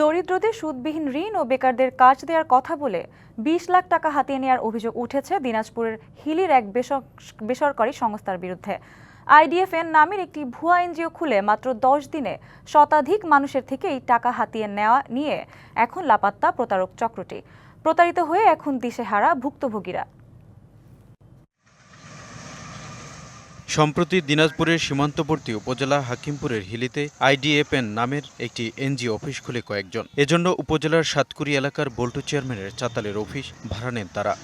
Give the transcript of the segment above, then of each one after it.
দরিদ্রদের সুদবিহীন ঋণ ও বেকারদের কাজ দেওয়ার কথা বলে বিশ লাখ টাকা হাতিয়ে নেওয়ার অভিযোগ উঠেছে দিনাজপুরের হিলির এক বেসরকারি সংস্থার বিরুদ্ধে। আইডিএফএন নামের একটি ভুয়া এনজিও খুলে মাত্র দশ দিনে শতাধিক মানুষের থেকে এই টাকা হাতিয়ে নেওয়া নিয়ে এখন লাপাত্তা প্রতারক চক্রটি। প্রতারিত হয়ে এখন দিশেহারা ভুক্তভোগীরা। সম্প্রতি দিনাজপুরের সীমান্তবর্তী উপজেলা হাকিমপুরের হিলিতে আইডিএফএন নামের একটি এনজিও অফিস খুলে কয়েকজন। এজন্য উপজেলার সাতকুড়ি এলাকার বল্টু চেয়ারম্যানের চাতালের অফিস ভাড়া নেন তারা।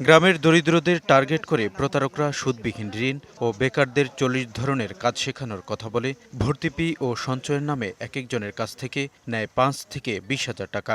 গ্রামের দরিদ্রদের টার্গেট করে প্রতারকরা সুদবিহীন ঋণ ও বেকারদের চল্লিশ ধরনের কাজ শেখানোর কথা বলে ভর্তিপি ও সঞ্চয়ের নামে এক একজনের কাছ থেকে নেয় পাঁচ থেকে বিশ হাজার টাকা।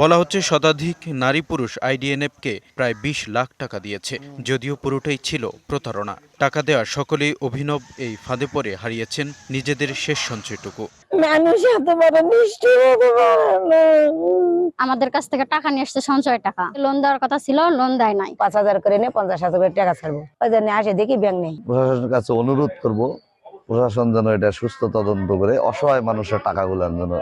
বলা হচ্ছে শতাধিক নারী পুরুষ আইডিএনএফকে প্রায় বিশ লাখ টাকা দিয়েছে যদিও পুরোটাই ছিল প্রতারণা। টাকা দেওয়া সকলেই অভিনব এই ফাঁদে পড়ে হারিয়েছেন নিজেদের শেষ সঞ্চয়টুকু। মানুষ এত বড় মিষ্টি হতে পারে আমাদের কাছ থেকে টাকা নিয়ে আসছে সঞ্চয় টাকা। লোন দেওয়ার কথা ছিল লোন দেয় নাই। পাঁচ হাজার করে নিয়ে পঞ্চাশ হাজার করে টাকা ছাড়বো। ওই জন্য আসে দেখি ব্যাংক নেই। প্রশাসনের কাছে অনুরোধ করব প্রশাসন যেন এটা সুস্থ তদন্ত করে অসহায় মানুষের টাকাগুলো যেন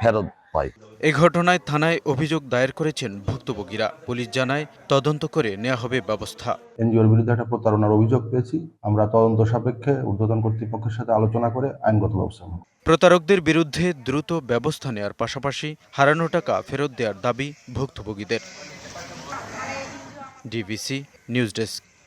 ফেরত পায় এ ঘটনায় থানায় অভিযোগ দায়ের করেছেন ভুক্তভোগীরা। পুলিশ জানায় তদন্ত করে নেওয়া হবে ব্যবস্থা। এনজিওর বিরুদ্ধে একটা প্রতারণার অভিযোগ পেয়েছি। আমরা তদন্ত সাপেক্ষে ঊর্ধ্বতন কর্তৃপক্ষের সাথে আলোচনা করে আইনগত ব্যবস্থা নেব। প্রতারকদের বিরুদ্ধে দ্রুত ব্যবস্থা নেওয়ার পাশাপাশি হারানো টাকা ফেরত দেওয়ার দাবি ভুক্তভোগীদের। DBC news desk.